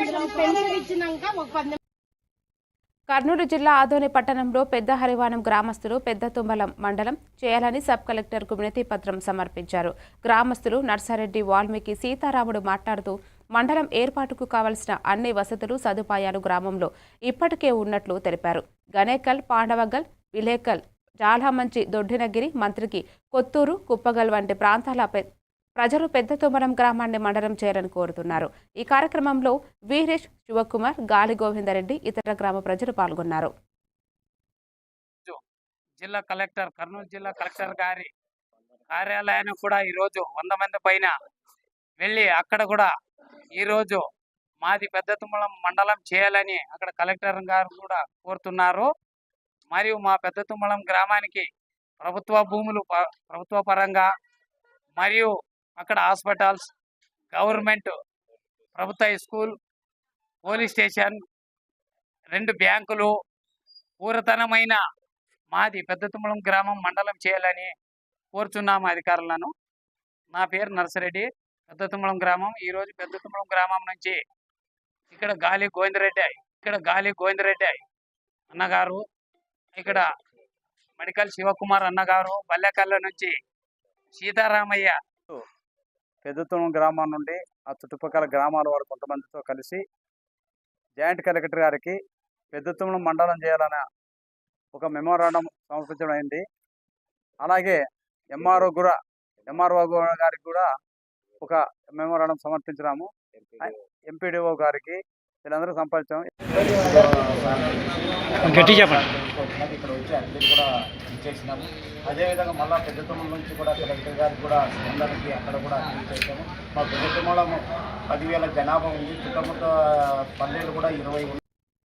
ఇందులో పెన్షన్ ఇచ్చినాక ఒక పది కర్నూలు జిల్లా ఆదోని పట్టణంలో పెద్ద హరివాణం గ్రామస్తులు పెద్ద తుమ్మలం మండలం చేయాలని సబ్ కలెక్టర్కు వినతి పత్రం సమర్పించారు. గ్రామస్తులు నర్సారెడ్డి వాల్మీకి సీతారాముడు మాట్లాడుతూ మండలం ఏర్పాటుకు కావలసిన అన్ని వసతులు సదుపాయాలు గ్రామంలో ఇప్పటికే ఉన్నట్లు తెలిపారు. గణేకల్ పాండవగల్ విలేకల్ జాలమంచి దొడ్డినగిరి మంత్రికి కొత్తూరు కుప్పగల్ వంటి ప్రాంతాల ప్రజలు పెద్ద తుమ్మలం గ్రామాన్ని మండలం చేయాలని కోరుతున్నారు. ఈ కార్యక్రమంలో వీరేష్ శివకుమార్ గాలి గోవిందరెడ్డి ఇతర గ్రామ ప్రజలు పాల్గొన్నారు. జిల్లా కలెక్టర్ కర్నూలు జిల్లా కలెక్టర్ గారి కార్యాలయానికి కూడా ఈరోజు వంద మంది పైన వెళ్ళి అక్కడ కూడా ఈరోజు మాది పెద్ద తుమ్మలం మండలం చేయాలని అక్కడ కలెక్టర్ గారు కూడా కోరుతున్నారు. మరియు మా పెద్ద తుమ్మలం గ్రామానికి ప్రభుత్వ భూములు ప- ప్రభుత్వ పరంగా మరియు అక్కడ హాస్పిటల్స్ గవర్నమెంట్ ప్రభుత్వ స్కూల్ పోలీస్ స్టేషన్ రెండు బ్యాంకులు పూరతనమైన మాది పెద్దతుమ్మలం గ్రామం మండలం చేయాలని కోరుచున్నాము అధికారులను. నా పేరు నర్సిరెడ్డి పెద్దతుమ్మలం గ్రామం. ఈరోజు పెద్దతుమ్మలం గ్రామం నుంచి ఇక్కడ గాలి గోవిందరెడ్డి ఇక్కడ గాలి గోవిందరెడ్డి అన్నగారు ఇక్కడ మెడికల్ శివకుమార్ అన్నగారు బల్లెకల్ల నుంచి సీతారామయ్య పెద్దతూరు గ్రామం నుండి ఆ చుట్టుపక్కల గ్రామాల వారు కొంతమందితో కలిసి జాయింట్ కలెక్టర్ గారికి పెద్దతూరు మండలం చేయాలన్న ఒక మెమోరాండం సమర్పించడం అయింది. అలాగే ఎంఆర్ఓ కూడా ఎంఆర్ఓ గారికి కూడా ఒక మెమోరాండం సమర్పించినాము. ఎంపీడీఓ గారికి వీళ్ళందరూ సంపాదించాము గట్టి చెప్పండి ఇక్కడ వచ్చి అన్ని కూడా చేసినాము. అదేవిధంగా మళ్ళా పెద్ద తుమ్మల నుంచి కూడా కలెక్టర్ గారికి కూడా అందరికీ అక్కడ కూడా ఇచ్చేసాము మా పెద్ద తుమ్మలం పదివేల జనాభా ఉంది. చుట్టముట్ట పల్లెలు కూడా ఇరవై